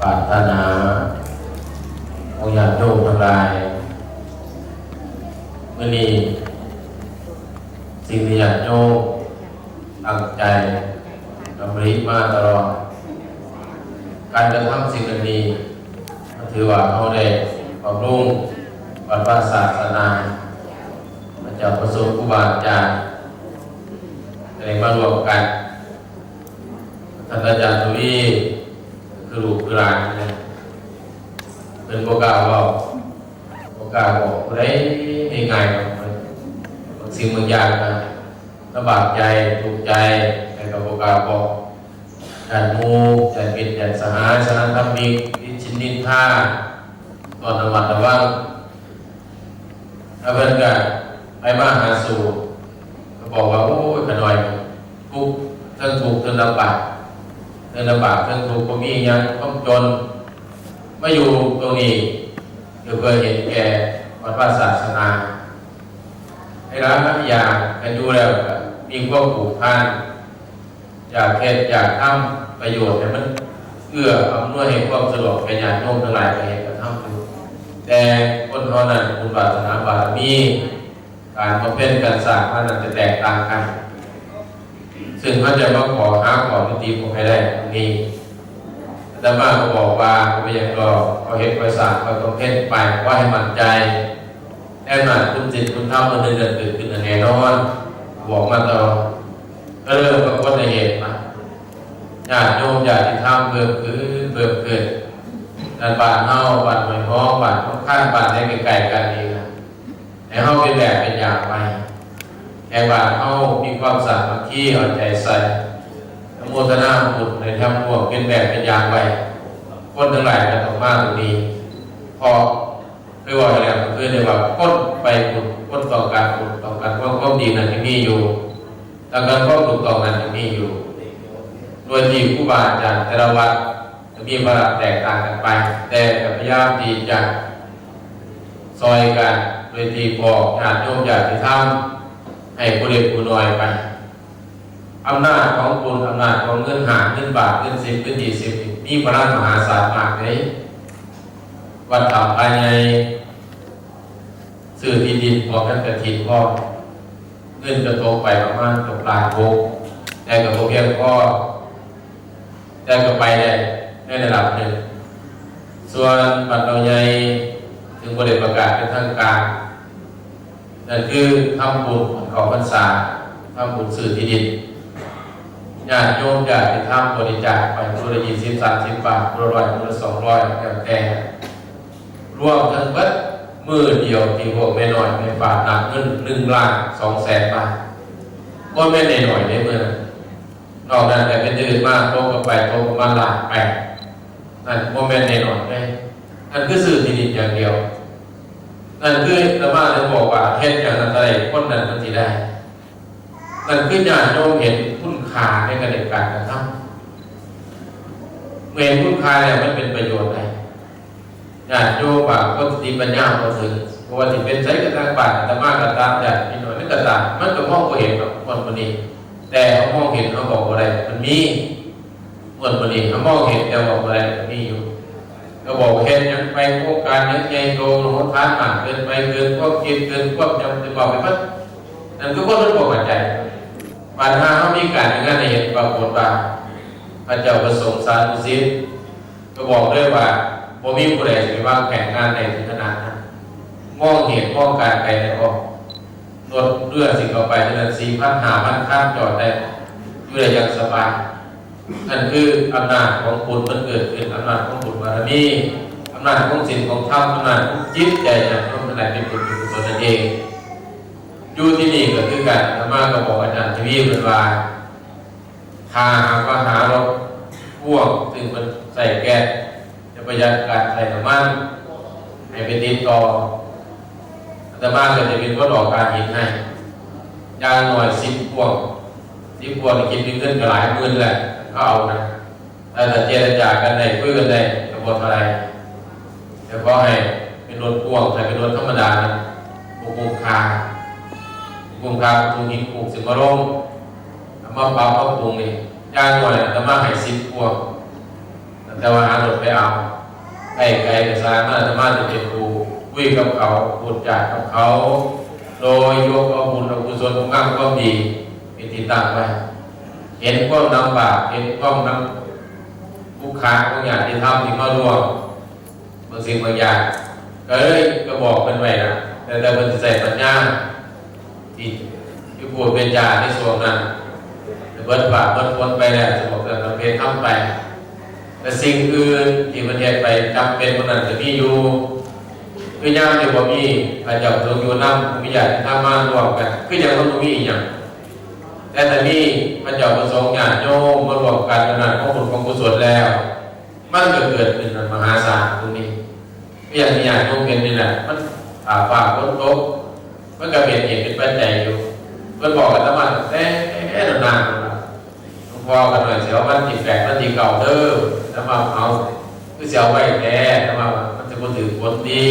ปรารถนาองค์ญาติโยมทั้งหลายเมื่อนี้สิ่งที่ญาติโยมตั้งใจดำริมาตลอด การกระทำสิ่งนี้ก็ถือว่าเขาได้บำรุงวัดวาศาสนาพระเจ้าประสงค์ครูบาอาจารย์ มารวมกันท่านอาจารย์ทวีคือลูกคือหลานนะเป็นโบกาเว่าโบกล้าบอกได้ง่ายๆหรอกมันบางสิ่งบางอย่างนะลำบากใจทุกใจแต่ก็โบกล้าบอกจันมูจันปิดจันสหายสนันทมิกอิชินนินท่าตอนระมัดระวังถ้าเพิ่นก็ไปมาหาสู่ก็บอกว่า โอ้ยขน่อย ทุกข์ทั้งทุกข์ทั้งลำบากทั้งลำบากทั้งทุกข์ก็มีหยังต้องจนมาอยู่ตรงนี้เดี๋ยวเพื่อเห็นแก่วัดวาศาสนาให้ร้านนักยากันอยู่แล้วมีความผูกพันอยากเฮ็ดอยากทำประโยชน์ให้มันเอื้ออำนวยให้ความสะดวกแก่ญาติโยมทั้งหลายก็เห็นกระทำอยู่แต่คนเท่านั้นบุญบาสนาบารมีการมาเป็นการสร้างมันอาจจะแตกต่างกัน ซึ่งมันจะมาขอหาขอพิธีผมให้ได้นี้อาตมาก็บอกว่าไม่อยากรอเขาเห็นไปสร้างเขาต้องเฮ็ดไปว่าให้มั่นใจแน่นอนคุณจิตคุณธรรมมันเดินเกิดขึ้นแน่นอนบอกมาตลอดก็เริ่มปรากฏในเหตุมาญาติโยมญาติธรรมเพิ่มขึ้นเพิ่มขึ้นนั่นบานเฮาบานหอยห้องบานข้างบ้านในไกลๆกันนี่นะให้เฮาเป็นแบบเป็นอย่างไป แค่บ้านเฮามีความสามัคคีเอาใจใส่โมทนาบุญในธรรมพวกเป็นแบบเป็นอย่างไปคนทั้งหลายก็ต้องมาตรงนี้ พอคือว่าอะไรก็คือเรียกว่าคนไปบุญคนต่อการบุญต่อการความความดีนั้นที่มีอยู่แล้วการควบถูกต้องนั้นจะมีอยู่ โดยที่ผู้บาอาจารย์แต่ละวัดจะมีประดับแตกต่างกันไป แต่พยายามที่จะซอยกันโดยที่บอกญาติโยมญาติธรรม ให้ผู้เล็กผู้น้อยไปอำนาจของบุญอำนาจของเงินหาเงินบาทเงินสิบเงินยี่สิบมีพลังมหาศาลมากเลยวัดต่ำภายในสื่อที่ดินพอกันแต่ถิ่นพ่อเงินจะโตไปประมาณกับลานโบกแต่กับโบเพียงก็แต่ก็ไปได้ในระดับหนึ่ง ส่วนบัตรเราใหญ่ถึงบริประกาศเป็นทางการ นั่นคือทำบุญของพรรษาทำบุญสื่อที่ดินญาติโยมญาติธรรมบริจาคไปคนละยี่สิบสามสิบบาทคนละร้อยสองร้อยแล้วแต่รวมทั้งเบิดมือเดียวที่พวกแม่น้อยแม่ฝากหนักเงินหนึ่งล้านสองแสนบาทก็ไม่ในหน่อยในเมือนอกนั้นแต่เป็นอื่นมากโตกับไปโตกับมาหลานแปดนั่นโมเมนในหน่อยได้นั่นคือสื่อที่ดินอย่างเดียว นั่นคือธรรมะที่บอกว่าเฮ็ดอย่างนั้นอะไรคนนั้นมันที่ได้นั่นคือญาติโยมเห็นคุณค่าในการเด็กการกระทำเมื่อเห็นคุณค่าแล้วมันเป็นประโยชน์ไงญาติโยมว่าก็สติปัญญาพอถึงเพราะว่าที่เป็นใช้กระทางบาตรธรรมะกระตามญาติพี่น้อยนั่นกระตามมันก็มองก็เห็นกับคนคนนี้แต่เขามองเห็นเขาบอกอะไร มันมีคนคนนี้เขามองเห็นแต่บอกอะไรมันมีอยู่ ก็บอกเห็นยังไปโครงการยังใหญ่โตโหทานมากเกินไปเกินความคิดเกินความจำจะบอกไปมั้นั่นก็คนรู้บอกปัจจัยปัญหาเขามีการอย่านในเห็นปรากฏว่าพระเจ้าประสงค์สารุสิทธิ์ก็บอกเลยว่าบ่มีผู้ใดสิวางแผนงานในถึงขนาดนั้นมองเหตุมองการไปในออกรถเรือสิ่งเข้าไปเดือนสี่พันหาพันข้ามจอดได้อยู่ได้อย่างสบาย นั่นคืออำนาจของบุญมันเกิดขึ้นอำนาจของบุญบารมีอำนาจของศีลของธรรมอำนาจของจิตใจนะต้องขนาดเป็นบุญเป็นกุศลนั่นเองอยู่ที่นี่ก็คือการธรรมะก็บอกอาจารย์ทวีเป็นว่าทาหากว่าหารถพ่วงซึ่งมันใส่แก๊สจะประหยัดการใช้น้ำมันให้ไปติดต่ออาตมาก็จะเป็นคนออกการหินให้ยางหน่อยสิบพวงสิบพวงนี่คิดเป็นเงินก็หลายหมื่นแหละ เขาเอานะถ้าจะเจรจากันได้คุยกันได้ก็บ่เท่าไหรแต่ก็ให้เป็นรถพ่วงแต่เป็นรถธรรมดานะบุกบุกคาบุกบุกคาประตูหินผูกสิมาลงมาปรับมาปรุงนี่ย่างหน่อยแต่มาให้สิบพวกแต่ว่าหารถไปเอาไก่ไก่กระซางมาแต่มาจะเป็นครูคุยกับเขาพูดจากับเขา โดยยกเอาบุญเอากุศลของงามก็ดีเป็นที่ตั้งไว้ เห็นความลำบากเห็นความลำผู้ค้าบางอย่างที่ทำที่มาร่วมบางสิ่งบางอย่างก็เลยก็บอกเป็นไว้นะแต่แต่มันใส่ปัญญาที่ที่พูดเป็นจาในส่วนนั้นเบิดปากเบิดพ้นไปแล้วจะบอกแต่ประเภททำไป แต่สิ่งอื่นที่มันเฮ็ดไปจำเป็นมันนั้นจะมีอยู่คือยามที่บ่มีอาจจะลงอยู่นำมีญาติทำมารวมกัน คือยังมันบ่มีอีหยัง แต่ถ้ามีพระเจ้าประสงค์ญาติโยมมารวมกันขนาดของบุญของกุศลแล้ว มันก็เกิดเป็นมหาศาลตรงนี้ก็อย่างที่ญาติโยมเห็นนี่แหละมันอ่าฝ่าฝนตกมันก็เป็นเหตุเป็นปัจจัยอยู่เพิ่นบอกกันตะมันแต่แค่นานๆนะหลวงพ่อกันหน่อยเสียวมันที่แปดมันที่เก่าเด้อแล้วมาเอาคือเสียวไว้แท้แล้วมามันจะบ่ถือผลดี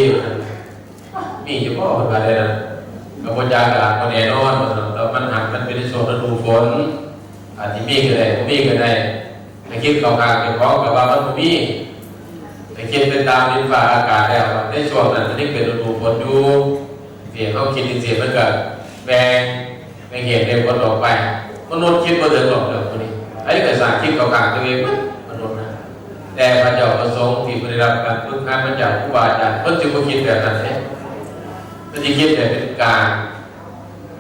มีเฉพาะคนอะไรนะ กับพยากาศก็แน่นอนแล้วมันหักมันเป็นในส่วนฤดูฝนอาจจะมีก็ได้บ่มีก็ได้ให้คิดเก่าๆเป็นของกับว่ามันบ่มีให้คิดเป็นตามดินฟ้าอากาศแล้วในช่วงนั้นมันนี่เป็นฤดูฝนอยู่เสียงเขาคิดเสียงมันก็แบ่งในเหตุในผลออกไปมนุษย์คิดว่าเดินหลอกเรื่องพวนี้ไอ้ก็สร้างคิดเก่าๆตัวเองมนุษย์นะแต่พระเจ้าประสงค์ที่ได้รับการฝึกหัดมาจากครูบาอาจารย์เพิ่นจึงบ่คิดแบบนั้นเด้ก็จะคิดแต่เป็นกลาร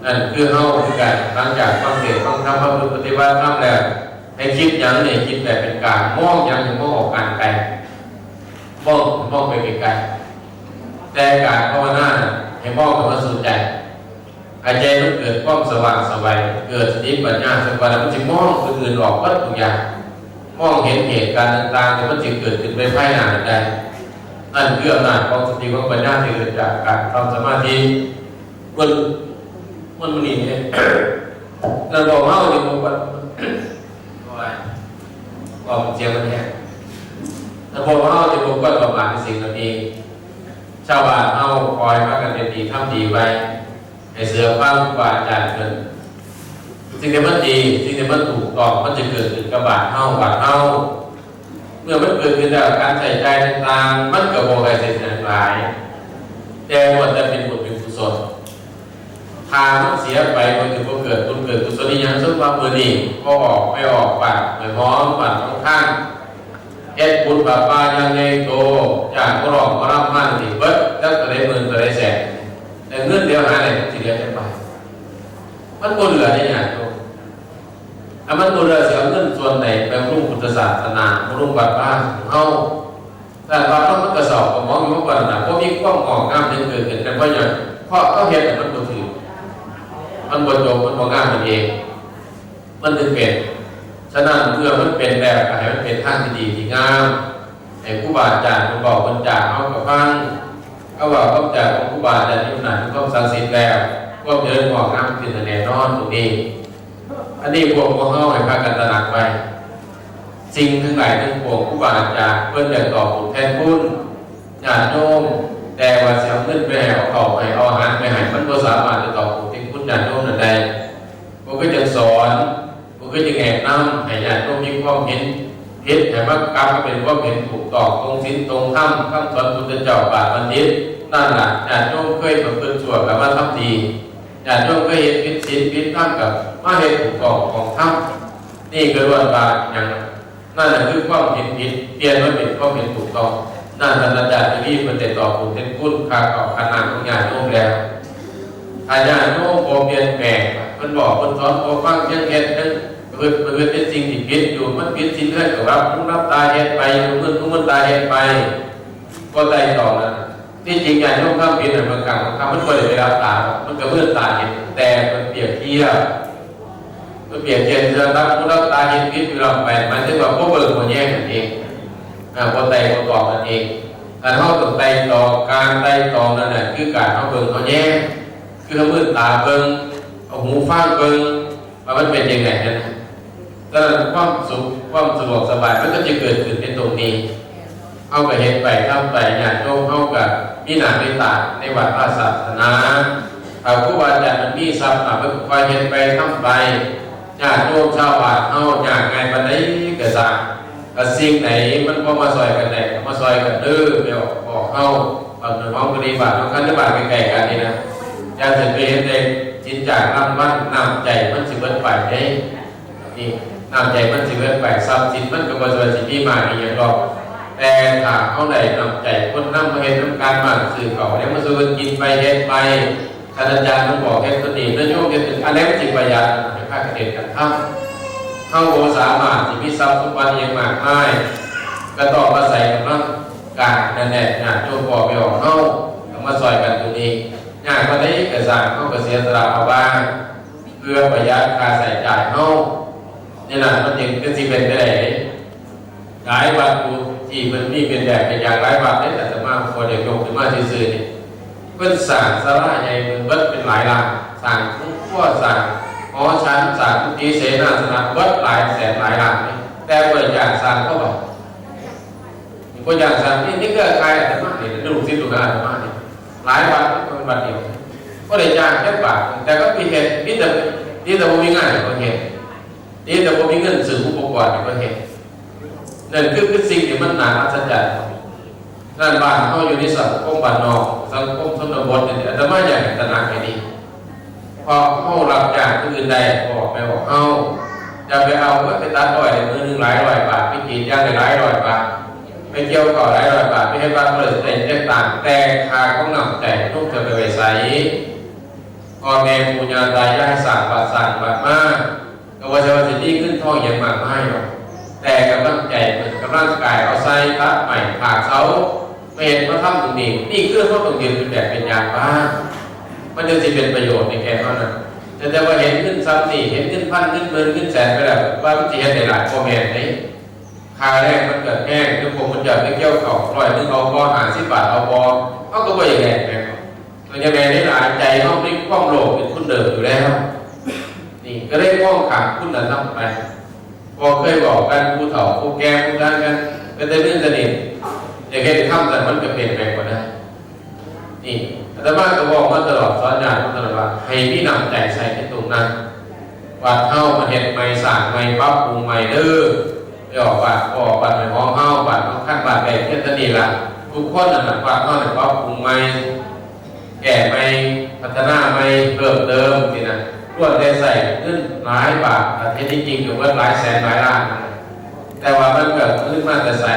นั่นคือเฮาคือการหลังจากฟังเทศฟังธรรมฟังปฏิบัติธรรมแล้วให้คิดอย่างนี้คิดแต่เป็นกลารมองอย่างถึงมองออกการไกลมองมองไปไกลแต่การภาวนาน่ะให้มองกับมันสู่ใจหายใจมันเกิดความสว่างสวัยเกิดสติปัญญาสบายแล้วมันจะมองคนอื่นออกวัดทุกอย่างมองเห็นเหตุการณ์ต่างๆมันจะเกิดขึ้นไปภายหน้าได้ นั่นคืออำนาจของสติของปัญญาที่เกิดจากการทำสมาธิมันมันมันนี่เนี่ยเราบอกเฮาเนี่บอกว่าว่าบอกเสียมันแห้งเราบอกเฮาเนี่บอกว่าประมาทในสิ่งเหล่านี้ชาวบ้านเฮาคอยมากันเป็นดีทำดีไว้ให้เสือฟังกว่าจารย์เพิ่นสิ่งที่มันดีสิ่งที่มันถูกต้องมันจะเกิดขึ้นกับบาดเฮาบาดเฮา เมื่อมันเกิดขึ้นจากการใส่ใจต่างๆมันก็บอกอะไรเสียหลาย แต่ว่าจะเป็นบุญเป็นกุศลทางมันเสียไปมันถือว่าเกิดบุญเกิดกุศลนี่ยังซึ่งว่ามือนี่ก็ออกไม่ออกปากไม่พร้อมปากต้องข้างเอ็ดบุญบาปายังไงโตจากก็รองก็รับมั่นสิเบิดจักตัวได้หมื่นตัวได้แสนแต่เงินเดียวหาไหนมันสิเดียวจะไปมันบุญเหลือได้ยัง ไงโตถ้ามันตัวเรือเสียเงินส่วนไหนไปรุ่งพุทธศาสนารุ่งบัตรบ้านเฮาแต่ว่าต้องมันกระสอบกับมองอยู่ว่านะเพราะมีความออกงามยังเกิดขึ้นแต่เพราอย่างเพราะเขาเห็นแต่มันบ่ถือมันบ่จบมันบ่งามมันเอง มันถึงเป็นฉะนั้นเมื่อมันเป็นแบบให้มันเป็นทางที่ดีที่งามให้ครูบาอาจารย์มันบอกมันจากเอากับฟังเขาบอกเขาจากของครูบาอาจารย์ที่มันหนาที่ความศักดิ์สิทธิ์แล้วก็เดินออกงามขึ้นแน่นอนตรงนี้ อันนี้พวกพวกเขาให้พากันตระหนักไปสิ่งทั้งหลายทั้งปวงผู้บาอาจารย์เพื่อนอยากตอบผลแทนคุณญาติโยมแต่ว่าเสียเงินไปให้เอาเขาให้เอาอาหารไปให้มันก็สามารถจะตอบผลที่คุณญาติโยมนั่นได้พวกก็จะสอนพวกก็จะแอบนำให้ญาติโยมมีความเห็นเห็นให้ว่ากรรมเป็นความเห็นถูกต้องตรงสิ้นตรงธรรมคำสอนพุทธเจ้าบาทบัณฑิตนั่นแหละญาติโยมเคยประพฤติชั่วกับว่าทำดี ญาติโยมก็เห็นพิษศีลพิษธรรมกับมาเห็นถูกต้องของธรรมนี่ก็ล้วนบาอย่างนั่นแหละคือความเห็นผิดเปลี่ยนมาเป็นความเห็นถูกต้องนั่นท่านอาจารย์ที่นี่มันจะตอบผลเป็นคุณค่าเก่าขนาดของญาติโยมแล้วอาญาติโยมโอเปลี่ยนแปลงมันบอกคนสอนโอฟังเชียงเห็นนั้นเกิดเกิดเป็นสิ่งที่ผิดอยู่มันผิดสิ่งแรกกับว่าผู้รับตาเห็นไปมือผู้มือตาเห็นไป ก็ได้ต่อนะ ที่จริงอย่างที่ข้ามผิดเหมือนกันคำมันก็เลยไปรับตา มันก็เพื่อนตาเห็นแต่มันเปรียบเทียบมันเปรียบเทียบจะรับผู้รับตาเห็นพิษเราไปมันถึงว่าพวกเบิร์คนแย่งกันเองอ่าพอไต่พอตอบกันเองการเข้าถึงไต่ต่อการไต่ตองนั่นแหละคือการเข้าเบิ่งเขาแย่งคือเขาเมื่อตาเบิ่งเอาหูฟังเบิ่งว่ามันเป็นยังไงนั่นแต่ความสุขความสะดวกสบายมันก็จะเกิดขึ้นในตรงนี้ เข้ากับเห็นไปทำไปญาติโยมเข้ากับมีหนาในตาในวัดพระศาสนาถ้าผู้บาอาจารย์มันมีทรัพย์มาเพื่อคอยเห็นไปทำไปญาติโยมชาวบ้านเฮาญาติไงปานใดก็สร้างก็สิ่งไหนมันบ่มาซอยกันได้ก็มาซอยกันเด้อเดี๋ยวบอกเฮาบางเรื่องเฮาปฏิบัติเฮาคันได้บาทใกลๆกันนี่นะอย่าสิไปเฮ็ดได้จิตจากน้ำมันน้ำใจมันสิเบิดไปเด้นี่น้ำใจมันสิเบิดไปทรัพย์สินมันก็บ่ว่าสิมีมาอีหยังหรอก แต่ถ้าเขาได้นำใจคนนำมาเห็นนำการมาสื่อเขาเนี่ยมาสู่กันกินไปเฮ็ดไปท่านอาจารย์ต้องบอกแค่ตนี้แล้วโยมจะถึงอันนี้มันจิตประหยัดให้ค่าเกษตรกันทั้งเข้าโบสามารถที่มีทรัพย์สมบัติเองมากมายก็ต้องมาใส่กำลังการนั่นแหละงานโยมบอกไปออกเข้าต้องมาซอยกันตรงนี้งานวันนี้กระสังเข้าก็เสียสละเอาบ้างเพื่อประหยัดค่าใส่จ่ายเข้านี่แหละมันจึงเป็นสิเป็นไปได้หลายวัดอยู่ ที่มันมีเป็นแบบเป็นอย่างหลายวัดได้แต่จะมาพอเด็กยกขึ้นมาซื่อๆนี่เพิ่นสางสาราใหญ่เพิ่นเบิดเป็นหลายล้านสางทุกขั้วสางหอชั้นสางทุกทีเสนาสนะเบิดหลายแสนหลายล้านนี่แต่เปิดอย่างสร้างก็บอกมีคนอย่างสร้างนี่นี่ก็ใครอาจจะมาเนี่ยลูกศิษย์ลูกหาอาจจะมาเนี่ยหลายวัดก็เป็นวัดเดียวก็ได้จ้างแค่บาทแต่ก็มีเหตุนี่แต่นี่แต่บ่มีงานในประเทศนี่แต่บ่มีเงินซื้ออุปกรณ์ในประเทศ นั่นคือคือสิ่งที่มันหนาอัศจรรย์นั่นบ้านเขาอยู่ในสังคมบ้านนอกสังคมชนบทเนี่ยอาตมาอยากตระหนักให้ดีพอเข้ารับจากคนอื่นใดบอกไปบอกเขาจะไปเอาเงินไปตัดอ้อยมือหนึ่งหลายร้อยบาทไปกรีดยางหลายร้อยบาทไปเกี่ยวก่อหลายร้อยบาทไม่ให้บ้านเลยแต่แตกต่างแต่คาของนำใจลูกจะไปไว้ใส่พ่อแม่ปู่ย่าตายายสั่งบาดสั่งบาดมากก็ว่าจะว่าจะดีขึ้นท่ออย่างมากมายหรอก แต่กำลังใจเหมือนกำลังกายเอาใส่ตัดใหม่ผาเสาไม่เห็นว่าทำตรงนี้นี่คือเขาตรงนี้เป็นแบบเป็นอย่างบ้างมันจะสิเป็นประโยชน์ในแก่เท่านั้นแต่แต่ว่าเห็นขึ้นซ้ำนี่เห็นขึ้นพันขึ้นหมื่นขึ้นแสนไปแล้วว่ามันจะเห็นในหลายโมเมนต์นี้คาแรกมันเกิดแห้งคือผมมันจะไปเกี่ยวเข่าปล่อยนึงเอาบอหาสิบบาทเอาบอเขาก็ไม่อย่างไรแม่มันจะแม่ในหลายใจเขาไม่คล่องโลกเป็นคุณเดิมอยู่แล้ว นี่ก็ได้มองขาดคุณธรรมไป อเคยบอกกันผู้เฒ่าผู้แก่ผู้นั้นกันเป็นแต่เรื่องสนิทอย่างแค่ทำแต่มันก็เปลี่ยนแปลงกว่าได้นี่อาตมาก็บอกมาตลอดสอนญาติมาตลอดว่าให้พี่นำใจใส่ในตรงนั้นวัดเฮ้ามาเห็นไม่สั่งไม่ปรับปรุงไม่เด้อไม่ออกบัตรออกบัตรไม่ห้องเฮ้าบัตรต้องขั้นบัตรแดงแค่ตนี้ละทุกคนน่ะวัดเฮ้าเนี่ยปรับปรุงไม่แก่ไม่พัฒนาไม่เพิ่มเติมสินะ รวดได้ใส่ขึ้นหลายบาทแต่ที่จริงอยู่ว่าหลายแสนหลายล้าน แต่ว่ามันเกิดขึ้นมาแต่ใส่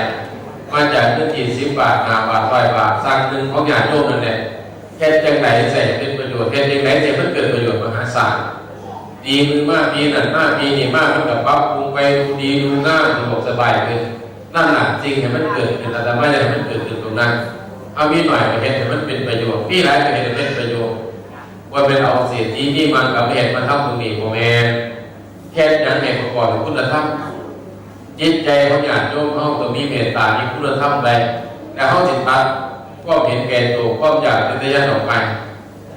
มาจากพื้นที่สิบบาทห้าบาทร้อยบาทสร้างหนึ่งของญาติโยมนั่นแหละแค่จังไหนใส่เป็นประโยชน์แค่จังไหนใส่มันเกิดประโยชน์มหาศาลดีมือมากดีหนั่นมากดีนี่มากมันกับปรับปรุงไปดูดีดูง่ายสะดวกสบายขึ้นนั่นแหละจริงให้มันเกิดขึ้นแต่ไม่ได้มันเกิดขึ้นตรงนั้นเอามีหน่อยไปเห็นให้มันเป็นประโยชน์พี่หลายไปเห็นให้เป็นประโยชน์ ว่าเป็นเอาเสียทีนี่มันกับเหตุมาทำตรงนี้โมแมนแค่ยังเหตุประกอบคุณธรรมจิตใจเขาอยากโยมเขาตรงนี้เมตตานี่คุณธรรมใดแต่เขาจิตตัดก็เห็นแก่ตัวก็อยากเป็นทะยานออกไป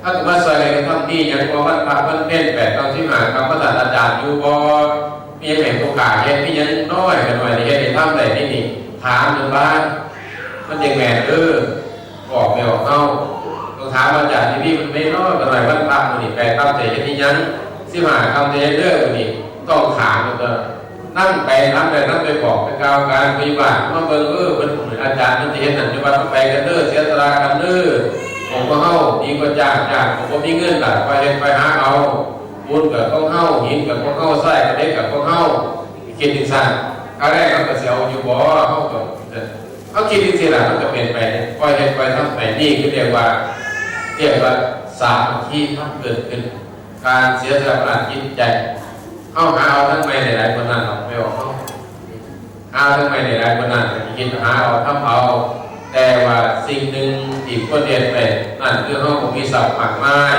ถ้าเกิดว่าใส่กระทำนี่ยังว่าวันพระวันเพ่นแปดตอนที่มาคำพระศาสตราจารย์อยู่บ่มีเหตุโอกาสเห็นพี่ยังน้อยกันหน่อยในเหตุทำใดนี่นี่ถามหนึ่งบ้านมันยังแม่เออบอกไม่ออกเข้า ถามอาจารย์ที่นี่มันไม่น้อยกันหน่อยวันพระมันนี่แปลตั้งใจที่ยังสิมาคำใจเรื่องมันนี่ต้องถามมันก็นั่งไปนั่งไปนั่งไปบอกไปกล่าวการปฏิบัติมาเบิ่งเออเหมือนอาจารย์มันจะเห็นหนังจะว่าต้องไปกันเด้อเสียสละกันเด้อผมก็เฮาดีกว่าจางจ้างผมก็มีเงินหลักไปเฮ็ดไปหาเอาบุญกับต้องเฮาหินกับต้องเฮาไส้กับเด็กกับต้องเฮาคิดถึงสั่นครั้งแรกเขาก็เสียวอยู่บ่เฮาก็เขาคิดถึงสิล่ะมันก็เป็นไปปล่อยเฮ็ดไปทำไปนี่คือเรียกว่า เรียกว่าสามที่ต้องเกิดขึ้น การเสียสละประจิตใจ เข้าหาเอาทั้งไม่ในหลายคนนั้นออกไม่ออกเข้าหาทั้งไม่ในหลายคนนั้นคิดหาเอาทำเอาแต่ว่าสิ่งหนึ่งที่ควรเรียนไปนั่นคือห้องของมีศัพท์มากมาย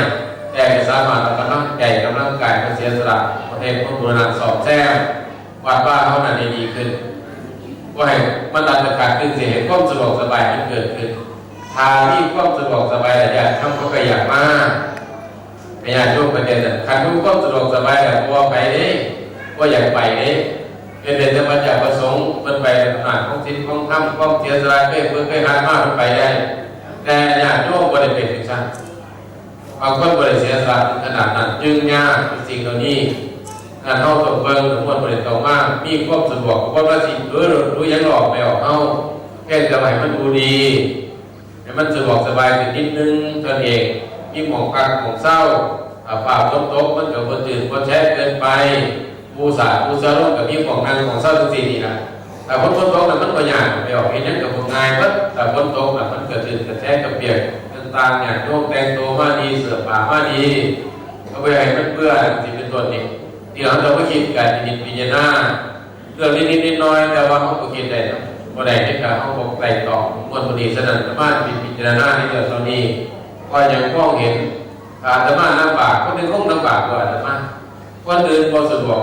แต่สามารถกำลังใจกำลังกายมาเสียสละประเทศพวกบุรณะสอบแท้วัดบ้าเขานั้นด้ดีขึ้นว่าให้มันตัดขาดขึ้นเสียเห็นความสะดวกสบายมันเกิดขึ้นางที่ความสะดวกสบายแต่อยากทำก็อยากมากพยายามยกประเด็นคันรู้ความสะดวกสบายแต่ตัวไปเด้ว่าอยากไปเด้เป็นเด็นจะมาจากประสงค์มันไปหนาของสินของธรรมของเสียสละเคยเพื่อเคยหามากมันไปได้ แต่อยากโยกบริเป็นถึงชั้นบางคนบริเสียสละถึงขนาดนั้นจึงยากสิ่งเหล่านี้งานเฮาต้องเบิ่งทั้งหมดบ่ได้ต้องมาก มีความสะดวกบ่ว่าสิเออรู้ยังหลอกไปออกเฮาแค่จะให้มันดูดี ให้มันสะดวกสบายขึ้นนิดนึงเท่านั้นเองมีหมองพักหมองเศร้าอ่าฟ้าฝนตกมันก็บ่ตื่นบ่แช่เกินไปผู้สาผู้สาร่มก็มีหมองนั่งหมองเศร้าจังซี่นี่ล่ะแต่ฝนตกน่ะมันบ่ยากไปออกเฮ็ดหยังก็บ่ง่ายเบิดแต่ฝนตกน่ะมันก็ตื่นก็แช่ก็เปียกต่างๆเนี่ยโยกแต่งตัวมาดีเสื้อผ้ามาดีเอาไปให้มันเพื่อนที่เป็นตัวนี้ที่เราจะไม่คิดการจิตพิจารณาเรื่องนิดๆน้อยๆแต่ว่าเขาก็คิดได้ บ่ได้ที่การเขาบอกไต่ต่อมวลพอดีฉะนั้นสามารถพิจารณาในเรื่องเหล่านี้ก็ยังมองเห็นอาตมาลำบากคนหนึงคงลำบากกว่าอาตมาคนอื่นบ่สะดวก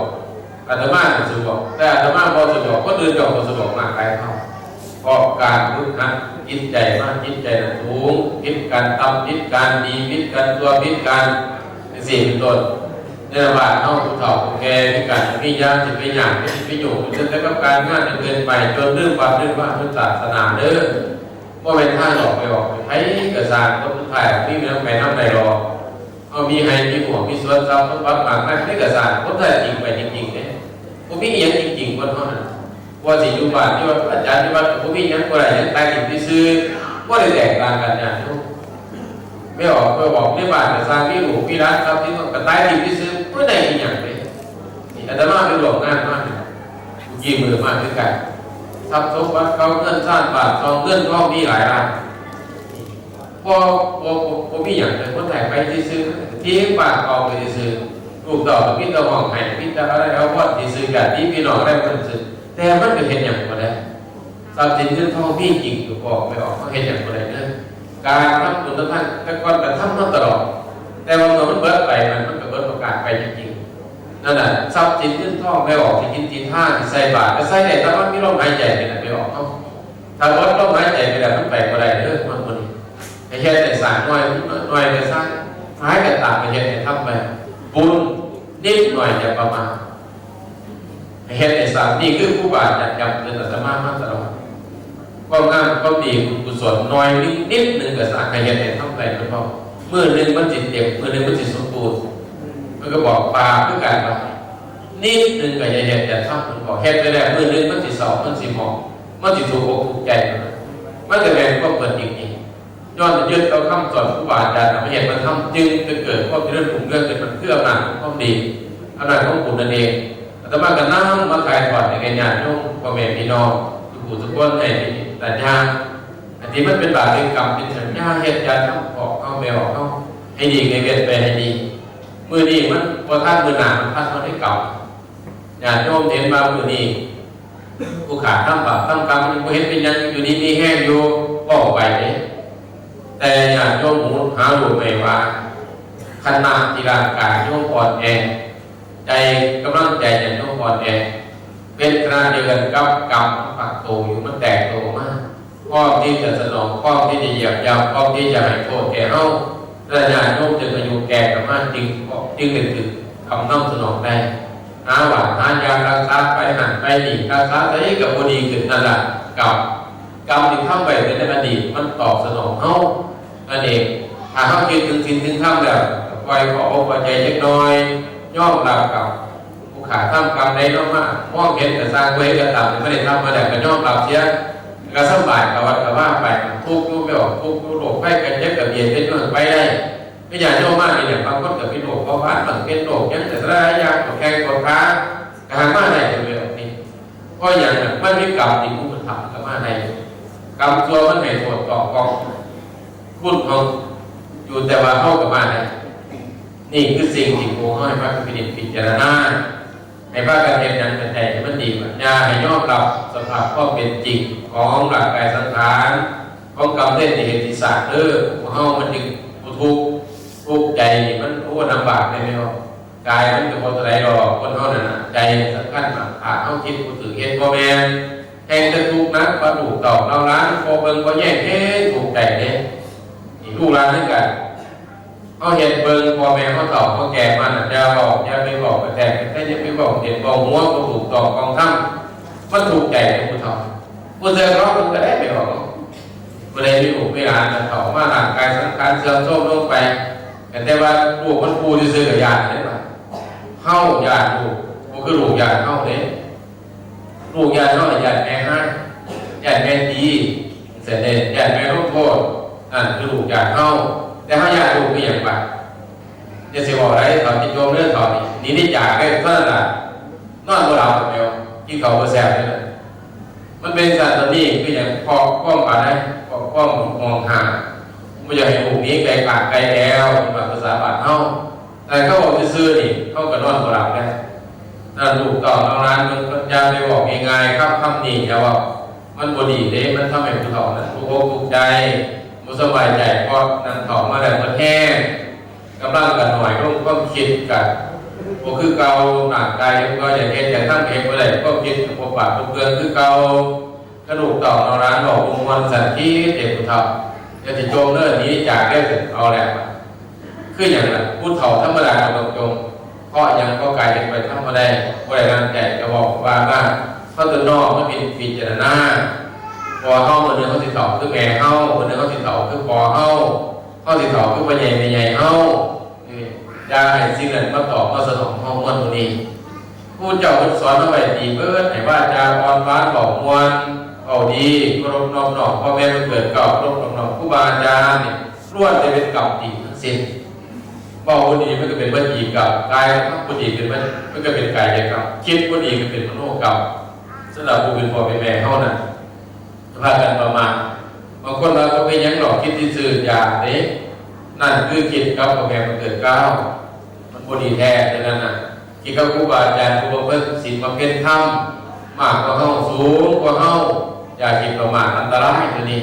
อาตมาสะดวกแต่อาตมาบ่สะดวกคนอื่นก็บ่สะดวกมากไปเขาเพราะการฝึกหัดจิตใจมากจิตใจสูงคิดการทำคิดการดีคิดการตัวคิดการสิ่งเป็นต้น ในระหว่างเอาผู้เฒ่าผู้แก่ที่การมีญาติเป็นอย่างที่ประโยชน์จนได้กับการงานจนเกินไปจนเรื่องความเรื่องว่าพุทธศาสนาเด้อว่าเป็นท่าหลอกไปออกใช้กระสานก็ผู้ถ่ายที่มีน้ำไปน้ำใดรอเอามีให้มีหัวมีส่วนทรัพย์ต้องปั๊บปากนั่นนี่กระสานก็ได้จริงไปจริงๆเนี่ยผมมีอย่างจริงๆคนเท่านว่าสิยู่บ้านที่ว่าอาจารย์ที่ว่าผมมีอย่างอะไรอย่างตายสิ่งที่ซื้อว่าได้แตกต่างกันอย่างทุกไม่ออกก็บอกไม่บาดแต่สางพี่หลูพี่รักครับที่ต้องกระต่ายดีที่ซื้อ เพื่อใดอีกอย่างเลยนี่อาตมาเป็นหลวงงานมากยี่มือมากด้วยกันทรัพย์สมบัติเขาเงินสร้างบาททองเงินทองมีหลายล้านพอพอพอมีอย่างเลยคนไหนไปที่ซื้อที่ปากออกไปที่ซื้อลูกดอกพี่ตะหองไห้พี่ตะอะไรเขาพอที่ซื้อกันที่พี่น้องอะไรคนซื้อแต่มันก็เห็นอย่างก็ได้ทรัพย์สินเงินทองพี่จริงอยู่บอกไม่ออกเขาเห็นอย่างก็ได้เนอะการทำบุญท่านแต่ก่อนแต่ทำมาตลอดแต่ว่าเมื่อมันเบิดไปมัน ดโอกาสไปจริงๆนั่นแหละทรัพย์สินเงินท่องไม่ออกที่กินทีท่าที่ใส่บาตรก็ใส่ได้แต่ว่ามีลมหายใจไปไหนไม่ออกเขาถ้าลดลมหายใจไปแล้วมันไปก็ได้เด้อมันคนนี้ไอ้แค่แต่สร้างหน่อยหน่อยแต่สร้างหายกันตามไปเห็นแต่ทำไปบุญนิดหน่อยจะประมาณไอ้แค่แต่สร้างนี่คือผู้บาปจะจำเป็นแต่สมามาตลอดความงามความดีกุศลน้อยนิดนิดหนึ่งกับสร้างขยันแต่ทำไปมันพอเมื่อหนึ่งมันจิตเจ็บเมื่อหนึ่งมันจิตสมบูรณ์ มันก็บอกปลาเพื่อการว่านิดนึงกับยันแต่ทำมันบอกแค่ไปแล้วเมื่อหนึ่งมันจิสอบมันจิตมองมันจิถูกอกถูกใจมันมันจะแรงก็เปิดอีกนี่ย้อนยึดเอาคำสอนครูบาอาจารย์มาเห็นมันทำจึงจะเกิดความเจริญรุ่งเรื่องเกิดมันเพื่ออำนาจความดีอำนาจของบุญนั่นเองอาตมาก็นั่งมาถ่ายทอดในงานญาติโยมพ่อแม่พี่น้องผู้ทุกคนในแต่ยาอันที่มันเป็นบาปเป็นกรรมเป็นสัญญาเหตุการณ์ทำออกเอาไม่ออกเอาให้ดีให้เวียนไปให้ดี มือดีมันพอท่านมือหนามันท่านเขาได้เก่าญาติโยมเห็นมามือนี้ผู้ขาดทำบาปทำกรรมมันเห็นเป็นยังอยู่ดีมีแห้งอยู่ก็ออกไปเลยแต่ญาติโยมหมูหาหลุดไม่ว่าขนาดที่ร่างกายโยมอ่อนแอใจกำลังใจญาติโยมอ่อนแอเป็นขณะเดียวกันกับกรรมฝักโตอยู่มันแตกโตมากข้อที่จะสนองข้อที่จะเหยียบย่ำข้อที่จะให้โทษแก่เฮา ระยะโน้มจะอายุแก่กับมากจริงจึงเป็นถึงคำน้อมสนองได้หาหวานหายารักษาไปหันไปหนีรักษาใช้กับบดีขึ้นนั่นแหละกับกรรมที่ทำไปในอดีตมันตอบสนองเฮานั่นเองถ้าเฮาคิดถึงสิ่งถึงทำแล้วไว้ขออกใจเล็กน้อย ย่อมรับกับผู้ขาทำกรรมใดน้องมากมองเห็นแต่สร้างเวรกระตำไม่ได้ทำมาแต่ก็ย่อมรับเสียก็สบายกับวัดกับว่า ไม่อยากย่อมมากเลยเนี่ยบางคนกับเป็นโรคเบาหวานบางเป็นโรคยังแต่ระยะกับแข้งกับขากามาได้เป็นเรื่องนี้เพราะอย่างนั้นมันมีกรรมที่ผู้มันทำกับมาได้กรรมตัวมันให้โทษต่อกองบุญของอยู่แต่ว่าเข้ากับมาได้นี่คือสิ่งที่ครูให้พระพินิจพิจารณาให้พากันเห็นอย่างเป็นใจมันดีว่าอย่าให้ย่อมรับสภาพความเป็นจริงของหลักกายสังขารของกรรมเล่นในเหตุศาสตร์เออของเฮามันจึงบ่ทุกข์ ทุกข์ใจมันโอ้ลำบากได้ไหมว่ากายมันก็บ่เท่าไหร่หรอกคนเฮานั่นนะใจสำคัญมากถ้าเฮาคิดบ่ถึงเฮ็ดบ่แม่นแห่งจะทุกข์นักปลาดุกตอกเราล้านพอเบิ่งบ่แย่งเฮ็ดถูกใจเนี่ยลูกหลานด้วยกันเขาเห็นเบิ่งพ่อแม่เขาตอบเขาแก่มันอะบอกอย่าไปบอกไปแต่แค่จะไปบอกเห็นบอกหัวก็ถูกตอบกองทัพมันถูกใจในผู้ทำผู้เจอร้องมันก็ได้ไปบอกประเด็นที่ผมไปอ่านแต่เขามาร่างกายสังขารเสื่อมโทรมลงไป แต่ว่าลูกมันปูที่ซื้อกับยานได้ปะเข้ายานลูกคือลูกยานเข้าเด้ลูกยานเข้าอยากแม่ให้อยากแม่ดีเสร็จเลยอยากแม่ลงโทษนั่นคือลูกยานเข้าแต่เข้ายากลูกคือย่างไรจะเสิบอกอะไรตอนที่โยมเรื่องตอนนี้นี่นี่จากได้เท่านั้นน่ะนอนบ่หลับเดียวกินเขาวบ่แซ่บเลยนะมันเป็นสัตว์ตัวนี้คืออย่างพอป้องกันได้พอป้องมองหา ไม่อยากให้ลูกนี้ไกลปากไกลแอวแบบภาษาบาดเฮาแต่เขาบอกซื่อๆนี่เขาก็นอนบ่หลับได้นั่นลูกต่อตอนนั้นมันยาไปบอกง่ายๆครับคำนี้อย่าว่ามันบ่ดีเด้มันทำให้ผู้เฒ่านั้นทุกอกทุกใจบ่สบายใจเพราะนั่นถอมาแล้วมันแห้งกำลังกันหน่อยร่วมความคิดกันก็คือเกาหนักกายก็อย่างเห็นอย่างท่านเองก็ได้ก็คิดพบปะพบเพื่อนคือเกากระดูกต่อมร้านบอกวงวันสันที่เด็กผู้เฒ่าจะติดโจมเรื่องนี้จากได้ถึงเอาแหละคืออย่างนั้นผู้เฒ่าธรรมดาเราจงเพราะยังก็กลายเป็นไปธรรมดาก็ได้นั่นแต่จะบอกว่าว่าเขาตัวนอกไม่เป็นพิจารณาพอเข้าคนหนึ่งเขาติดต่อคือแม่เข้าคนหนึ่งเขาติดต่อคือปอเข้าข้อที่สองคือปัญญาใหญ่ๆเฮาอยาให้สิ่งนั้นมาตอบมาสนองเฮามันตัวนี้ผู้เจ้าสอนเอาไว้ดีเบิดให้ว่าจาอ่อนหวาบอกมวล ดีเคารพน้อมน้อมพ่อแม่มันเกิดเก่าเคารพน้อมน้อมครูบาอาจารย์นี่ยล้วนจะเป็นกรรมดีทั้งสิ้นบอกว่าดีมันก็เป็นวัจีกรรมกายผู้ดีเป็นมันมันก็เป็นกายกรรมคิดว่าดีก็เป็นมโนกรรมสำหรับผู้เป็นพ่อเป็นแม่เฮานั้นพากันประมาณบางคนเราก็ไปยังหลอกคิดที่สื่ออยากเด็นั่นคือคิดกับพ่อแม่มันเกิดก้ามันบดีแท้ดังนั้นน่ะคิดกับครูบาอาจารย์ครูบาเพิ่นศีลมาเป็นธรรมมากกว่าเฮาสูงกว่าเฮา อย่าคิดประมาทอันตรายตัวนี้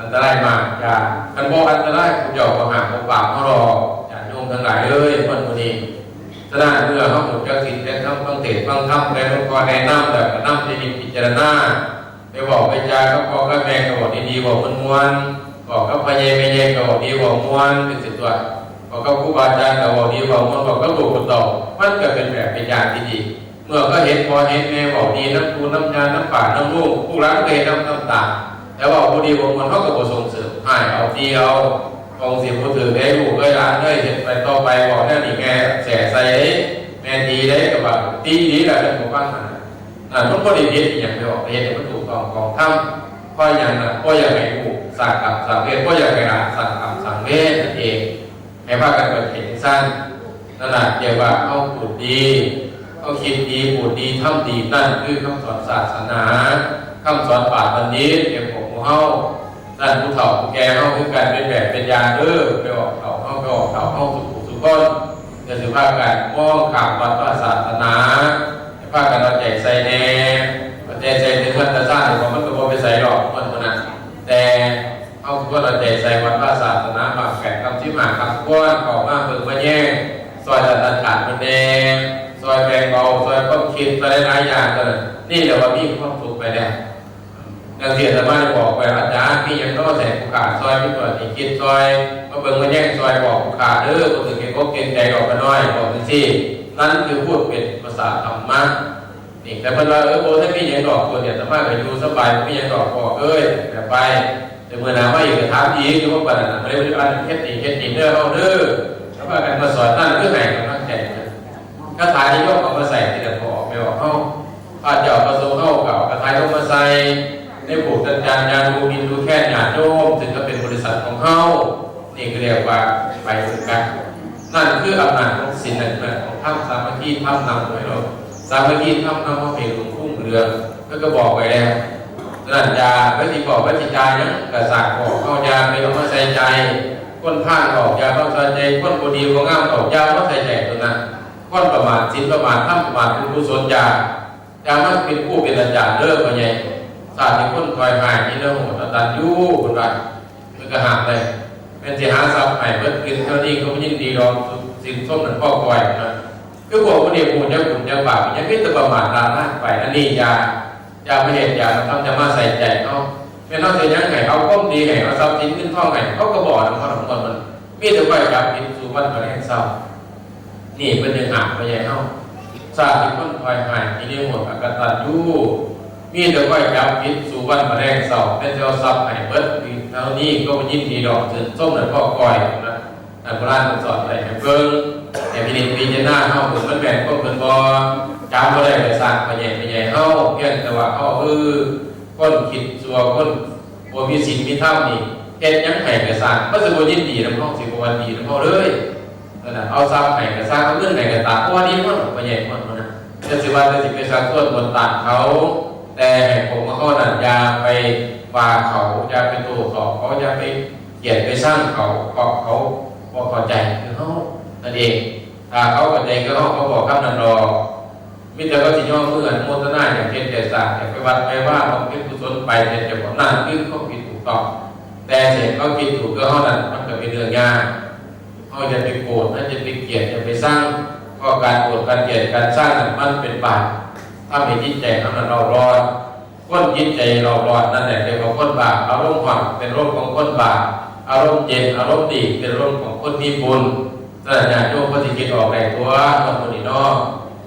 อันตรายมากอย่าคันบอกอันตรายคุณเจ้าก็หาบ่ปากเฮาหรอกอย่าโยมทั้งหลายเอ้ยคนคนนี้ฉะนั้นเมื่อเฮาหมดจากศีลและธรรมฟังเทศน์ฟังธรรมแล้วก็แนะนำแล้วก็นำไปพิจารณาไปบอกไปจาก็พ่อก็แม่ก็บอกดีๆบอกมันมวนบอกกับพระเยไม่เยก็บอกดีบอกมวนเป็นสิตัวบอกกับครูบาอาจารย์ก็บอกดีบอกมวนบอกกับลูกคนโตมันก็เป็นแบบเป็นอย่างที่ดี เมื่อก็เห็นพอเห็นแม่บอกดีน้ำคูน้ำยาน้ำป่าน้ำลูกผู้รักก็เห็นน้ำน้ำตาแต่ว่าผู้ดีบอกมวนเขาก็บอกส่งเสริมให้เอาดีเอาของเสียผู้ถือได้ลูกได้ร้านได้เห็นไปต่อไปบอกแน่นี่แม่แสใส่แม่ดีได้กับว่าตีดีแหละเป็นของบ้านมันอ่ามันก็ด้เฮ็ดอย่างที่บอกเฮ็ดให้มันถูกต้องของถ้ำก็อย่างนั้นก็อย่างให้ถูกสั่งกับสั่งเวทก็อย่างให้ละสั่งกับสั่งเวทนั่นเองให้ว่ากันเกิดเหตุสั้นนั่นแหละเรียกว่าเขาพูดดี เขาคิดดีพูดดีทำดีนั่นคือคำสอนศาสนาคำสอนป่าบันนี้เกี่ยวกับของเฮานั่นผู้เฒ่าผู้แก่เฮาคือการเป็นแบบเป็นยาเด้อไปออกเฒ่าเฮาไปออกเฒ่าเฮาสุขุสุขคนจะถือว่าการมองขามวัดวาศาสนาพากันเอาใจใส่แน่เอาใจใส่ถึงมันจะสร้างหรือว่ามันก็บ่ไปใส่หรอกมันคนนั้นแต่เอาควรเอาใจใส่วัดพระศาสนาบางแฝงคำที่มาคำควรออกมาเพิ่งมาแย่งซอยจัดตัดขาดมันแดง ซอยแบ่งเบาซอยความคิดซอยหลายอย่างกันนี่แหละว่ามีความสุขไปแล้วนักเรียนสามารถบอกไปอาจารย์พี่ยังต้องแสงผู้ขาดซอยพี่เปิดอีกคิดซอยมาเบิ่งมาแย่งซอยบอกผู้ขาดเด้อคนถึงเก่งก็เก่งใจออกกันน้อยบอกเป็นสินั่นคือพูดเป็นภาษาธรรมะนี่แต่พิ่นว่าเออโบถ้ามีหยังดอกตัวเนี่ยสามารถไปอยู่สบายมีหยังดอกบอกเอ้ยแต่ไปแต่เมื่อหนามาอีกก็ถามอีกอยู่ว่าปานนั้นไม่ได้ปฏิบัติเฮ็ดดีเฮ็ดดีเด้อเฮาเด้อแล้วว่ากันมาสอนนั่นคือให้กำลังใจนะ คาถาที่ยกเอามาใส่ที่เดี๋ยวพอออกไปบอกเฮาพระเจ้าประสงค์เฮาเก่าคาถาลงมาใส่ในผูกตัญญาญาดูมินดูแค่ญาติโยมถึงจะเป็นบริษัทของเฮานี่เรียกว่าไปถึงกันนั่นคืออำนาจของศีลนั่นแหละของธรรมสามัคคีธรรมนำไว้เราสามัคคีทำนำมาเป็นหลวงพุ่งเรืองก็ก็บอกไปแล้วนั่นยาก็ที่บอกว่าจิตใจยังกระสักบอกเข้ายาไม่ต้องมาใส่ใจคนพลาออกยาต้องใส่ใจคนบดีของงามออกยาต้องใส่ใจตัวนั้น คนประมาทสินประมาทท่านประมาทคุณกุศลยายามันเป็นผู้เป็นอาจารย์เลิกมาไงศาสตร์ที่คนคอยหายนี่เรื่องหัวตันยู่คนว่ามันก็หามเลยเป็นสิหาทรัพย์ใหม่เพิ่มกินเท่านี้ก็ไม่ยิ่งดีรองสิ่งส้มนั่นพ่อคอยนะคือบอกว่าเนี่ยคุณจะคุณจะบาปยังคิดจะประมาทลาล่าไปอันนี้ยายาไม่เห็นยาต้องจะมาใส่ใจเขาไม่ต้องเสียยังไงเขาก้มดีไงเขาทรัพย์สินขึ้นท่องไงเขาก็บอกนะเขาทั้งหมดมันมีแต่ว่าจับผิดสู่วันประเทศเศร้า นี่เป็นยังหาไปยังเขาทราบที่คนคอยหายที่นี่หมดอากตันยูมีแต่ว่าจับผิดสู่วันประเทศเศร้าเป็นเจ้าทรัพย์ให้เบิดเท่านี้ก็ยินดีดอกถึงส้มหรือพ่อก้อยนะแต่โบราณมันสอนอะไรเบิ่งแต่พินิจพิจารณาเข้าถึงมันแบ่งก็เป็นบอจำบ่ได้ไปสร้างไปใหญ่ไปใหญ่เฮาเพียงแต่ว่าเขาเออคนคิดซัวคนบ่มีศีลมีธรรมนี่เฮ็ดยังให้ก็สร้างบ่สิบ่ยินดีนำเฮาสิบ่วันดีนำเฮาเลย นะเอาทรัพย์ให้ก็สร้างเอาเงินให้ก็ตาเพราะว่านี่มันบ่ใหญ่มันนะจะสิว่าจะสิไปสร้างตัวบนตานเขา แต่ให้ผมกับเขานั่นยาไปว่าเขายาไปโต้ตอบเขายาไปเกลียดไปสร้างเขาเพราะเขาบ่เข้าใจคือเขานั่นเองถ้าเขาเข้าใจก็เขาเขาบอกคำนั้นรอมิต่ว่าสิย่อเมืออนโมทนาอย่างเช่นแต่สร้างอย่างไปวัดไปว่าเขาเป็นกุศลไปแต่จะบอกนั่นคือเขาผิดถูกต้องแต่เสร็จเขาผิดถูกก็เขานั้นมันก็เป็นเรื่องยาก เขาจะไปโกรธนั่นจะไปเกลียดจะไปสร้าง ก็การโกรธการเกลียดการสร้างนั้นมันเป็นบาปถ้ามีจิตใจของเรารอดก้นจิตใจเรารอดนั่นแหละเรียกว่าก้นบาปอารมณ์ความเป็นโรคของก้นบาปอารมณ์เย็นอารมณ์ดีเป็นโรคของคนมีบุญนั่นแหละโยมก็จะคิดออกในตัวคนคนนี้นอก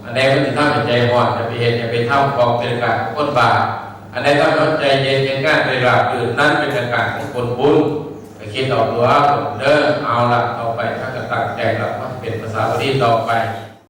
อันใดมันจะทำให้ใจห่อนจะไปเห็นจะไปทำกองเป็นการของคนบาปอันใดทำให้ใจเย็นยังง่ายไปราบตื่นนั่นเป็นอาการของคนบุญ คิดออกตัวผมเด้อเอาละต่อไปถ้าจะตั้งใจแล้วมันเป็นภาษาบาลีต่อไป